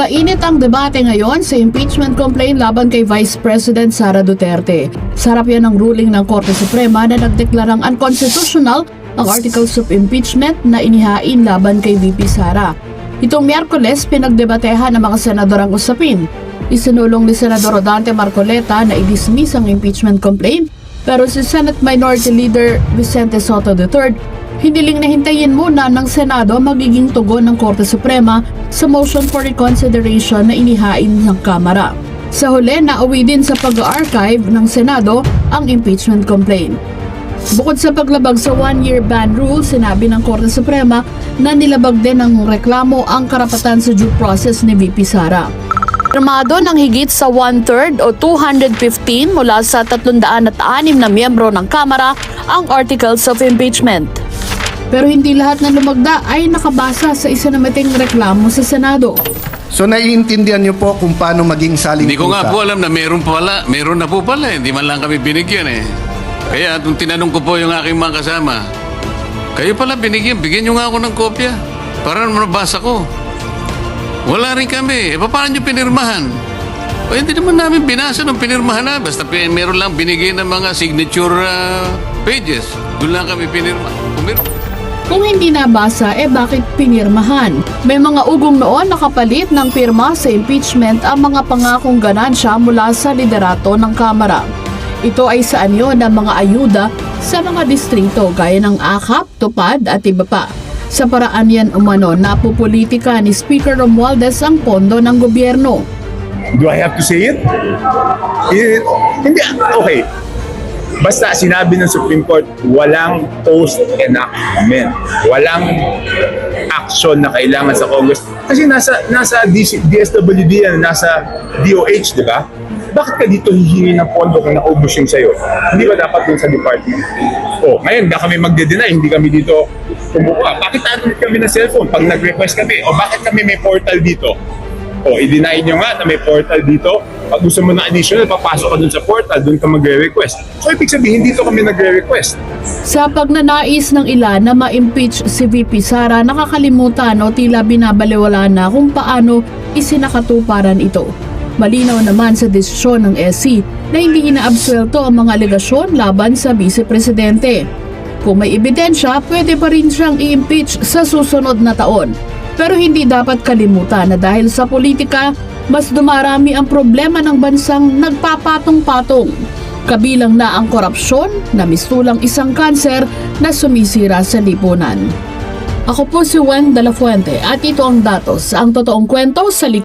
Mainit ang debate ngayon sa impeachment complaint laban kay Vice President Sara Duterte. Sarap yan ng ruling ng Korte Suprema na nagdeklarang unconstitutional ang articles of impeachment na inihain laban kay VP Sara. Itong Miyerkules, pinagdebatehan ng mga senador ang usapin. Isinulong ni Senador Rodante Marcoleta na i-dismiss ang impeachment complaint pero si Senate Minority Leader Vicente Soto III Hiniling na hintayin muna ng Senado magiging tugon ng Korte Suprema sa motion for reconsideration na inihain ng Kamara. Sa huli, nauwi din sa pag-archive ng Senado ang impeachment complaint. Bukod sa paglabag sa one-year ban rule, sinabi ng Korte Suprema na nilabag din ng reklamo ang karapatan sa due process ni VP Sara. Pirmado ng higit sa one-third o 215 mula sa 306 na miyembro ng Kamara ang articles of impeachment. Pero hindi lahat na lumagda ay nakabasa sa isa na mating reklamo sa Senado. So naiintindihan niyo po kung paano maging saling Hindi ko nga po alam na meron pala, meron na po pala, eh. hindi man lang kami binigyan eh. Kaya nung tinanong ko po yung aking mga kasama, kayo pala binigyan, bigyan nyo nga ako ng kopya para mabasa ko. Wala rin kami. E paano nyo pinirmahan? O hindi naman namin binasa nung pinirmahan na. Basta meron lang binigay ng mga signature ah, pages. Doon lang kami pinirma. Pumirma. Kung hindi nabasa, eh bakit pinirmahan? May mga ugong noon nakapalit ng pirma sa impeachment ang mga pangakong ganansya mula sa liderato ng Kamara. Ito ay sa anyo ng mga ayuda sa mga distrito gaya ng AKAP, Tupad at iba pa. Sa paraan yan umano, napupolitika ni Speaker Romualdez ang pondo ng gobyerno. Do I have to say it? it hindi, okay. Basta sinabi ng Supreme Court, walang post-enactment. Walang action na kailangan sa Congress. Kasi nasa nasa DSWD yan, nasa DOH, di ba? Bakit ka dito hihingi ng pondo kung naubos yung sa'yo? Hindi ba dapat dun sa department? O, ngayon, na kami magde-deny, hindi kami dito kumukuha. Bakit ano kami ng cellphone pag nag-request kami? O bakit kami may portal dito? O, i-deny nyo nga na may portal dito. Pag gusto mo ng additional, papasok ka dun sa portal, dun ka magre-request. So, ibig sabihin, dito kami nagre-request. Sa pagnanais ng ilan na ma-impeach si VP Sara, nakakalimutan o tila binabaliwala na kung paano isinakatuparan ito. Malinaw naman sa desisyon ng SC na hindi inaabsuelto ang mga alegasyon laban sa Vice Presidente. Kung may ebidensya, pwede pa rin siyang i-impeach sa susunod na taon. Pero hindi dapat kalimutan na dahil sa politika, mas dumarami ang problema ng bansang nagpapatong-patong. Kabilang na ang korupsyon na mistulang isang kanser na sumisira sa lipunan. Ako po si Wen de la Fuente at ito ang datos, ang totoong kwento sa likod